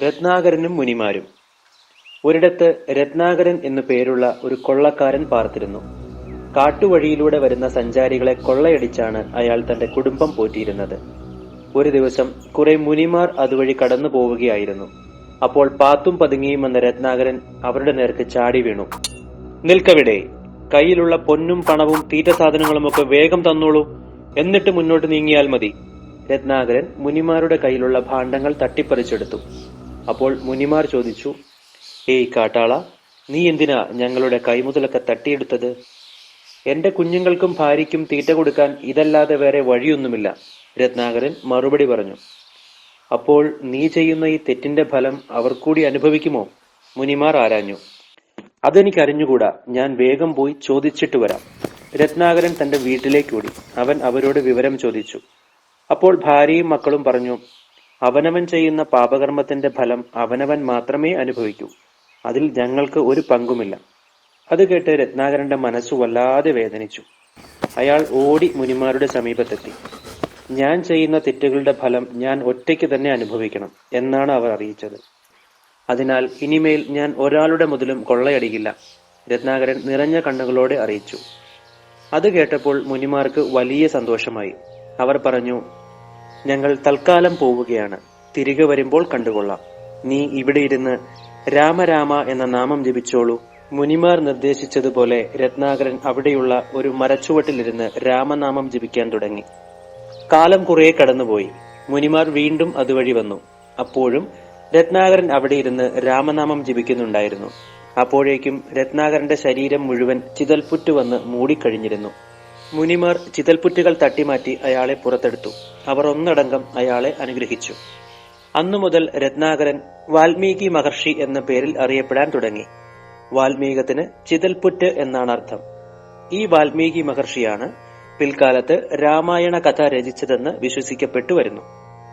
രത്നാകരനും മുനിമാരും. ഒരിടത്ത് രത്നാകരൻ എന്നു പേരുള്ള ഒരു കൊള്ളക്കാരൻ പാർത്തിരുന്നു. കാട്ടുവഴിയിലൂടെ വരുന്ന സഞ്ചാരികളെ കൊള്ളയടിച്ചാണ് അയാൾ തന്റെ കുടുംബം പോറ്റിയിരുന്നത്. ഒരു ദിവസം കുറെ മുനിമാർ അതുവഴി കടന്നു പോവുകയായിരുന്നു. അപ്പോൾ പാത്തും പതുങ്ങിയും വന്ന രത്നാകരൻ അവരുടെ നേർക്ക് ചാടി വീണു. നിൽക്കവിടെ. കയ്യിലുള്ള പൊന്നും പണവും തീറ്റ സാധനങ്ങളുമൊക്കെ വേഗം തന്നോളൂ. എന്നിട്ട് മുന്നോട്ട് നീങ്ങിയാൽ മതി. രത്നാകരൻ മുനിമാരുടെ കയ്യിലുള്ള ഭാണ്ഡങ്ങൾ തട്ടിപ്പറിച്ചെടുത്തു. അപ്പോൾ മുനിമാർ ചോദിച്ചു ഏയ് കാട്ടാള നീ എന്തിനാ ഞങ്ങളുടെ കൈമുതലൊക്കെ തട്ടിയെടുത്തത്? എന്റെ കുഞ്ഞുങ്ങൾക്കും ഭാര്യയ്ക്കും തീറ്റ കൊടുക്കാൻ ഇതല്ലാതെ വേറെ വഴിയൊന്നുമില്ല രത്നാകരൻ മറുപടി പറഞ്ഞു. അപ്പോൾ നീ ചെയ്യുന്ന ഈ തെറ്റിന്റെ ഫലം അവർ കൂടി അനുഭവിക്കുമോ? മുനിമാർ ആരാഞ്ഞു. അതെനിക്ക് അറിഞ്ഞുകൂടാ ഞാൻ വേഗം പോയി ചോദിച്ചിട്ട് വരാം രത്നാകരൻ തന്റെ വീട്ടിലേക്ക് ഓടി. അവൻ അവരോട് വിവരം ചോദിച്ചു. അപ്പോൾ ഭാര്യയും മക്കളും പറഞ്ഞു അവനവൻ ചെയ്യുന്ന പാപകർമ്മത്തിന്റെ ഫലം അവനവൻ മാത്രമേ അനുഭവിക്കൂ. അതിൽ ഞങ്ങൾക്ക് ഒരു പങ്കുമില്ല. അത് കേട്ട് രത്നാകരന്റെ മനസ്സ് വല്ലാതെ വേദനിച്ചു. അയാൾ ഓടി മുനിമാരുടെ സമീപത്തെത്തി. ഞാൻ ചെയ്യുന്ന തെറ്റുകളുടെ ഫലം ഞാൻ ഒറ്റയ്ക്ക് തന്നെ അനുഭവിക്കണം എന്നാണ് അവർ അറിയിച്ചത്. അതിനാൽ ഇനിമേൽ ഞാൻ ഒരാളുടെ മുതലും കൊള്ളയടിക്കില്ല രത്നാകരൻ നിറഞ്ഞ കണ്ണുകളോടെ അറിയിച്ചു. അത് കേട്ടപ്പോൾ മുനിമാർക്ക് വലിയ സന്തോഷമായി. അവർ പറഞ്ഞു ഞങ്ങൾ തൽക്കാലം പോവുകയാണ്. തിരികെ വരുമ്പോൾ കണ്ടുകൊള്ളാം. നീ ഇവിടെ ഇരുന്ന് രാമരാമ എന്ന നാമം ജപിച്ചോളൂ. മുനിമാർ നിർദ്ദേശിച്ചതുപോലെ രത്നാകരൻ അവിടെയുള്ള ഒരു മരച്ചുവട്ടിലിരുന്ന് രാമനാമം ജപിക്കാൻ തുടങ്ങി. കാലം കുറെ കടന്നുപോയി. മുനിമാർ വീണ്ടും അതുവഴി വന്നു. അപ്പോഴും രത്നാകരൻ അവിടെ ഇരുന്ന് രാമനാമം ജപിക്കുന്നുണ്ടായിരുന്നു. അപ്പോഴേക്കും രത്നാകരന്റെ ശരീരം മുഴുവൻ ചിതൽപുറ്റു വന്ന് മൂടിക്കഴിഞ്ഞിരുന്നു. മുനിമാർ ചിതൽപുറ്റുകൾ തട്ടിമാറ്റി അയാളെ പുറത്തെടുത്തു. അവർ ഒന്നടങ്കം അയാളെ അനുഗ്രഹിച്ചു. അന്നു മുതൽ രത്നാകരൻ വാൽമീകി മഹർഷി എന്ന പേരിൽ അറിയപ്പെടാൻ തുടങ്ങി. വാൽമീകത്തിന് ചിതൽപുറ്റ് എന്നാണ് അർത്ഥം. ഈ വാൽമീകി മഹർഷിയാണ് പിൽക്കാലത്ത് രാമായണ കഥ രചിച്ചതെന്ന് വിശ്വസിക്കപ്പെട്ടു വരുന്നു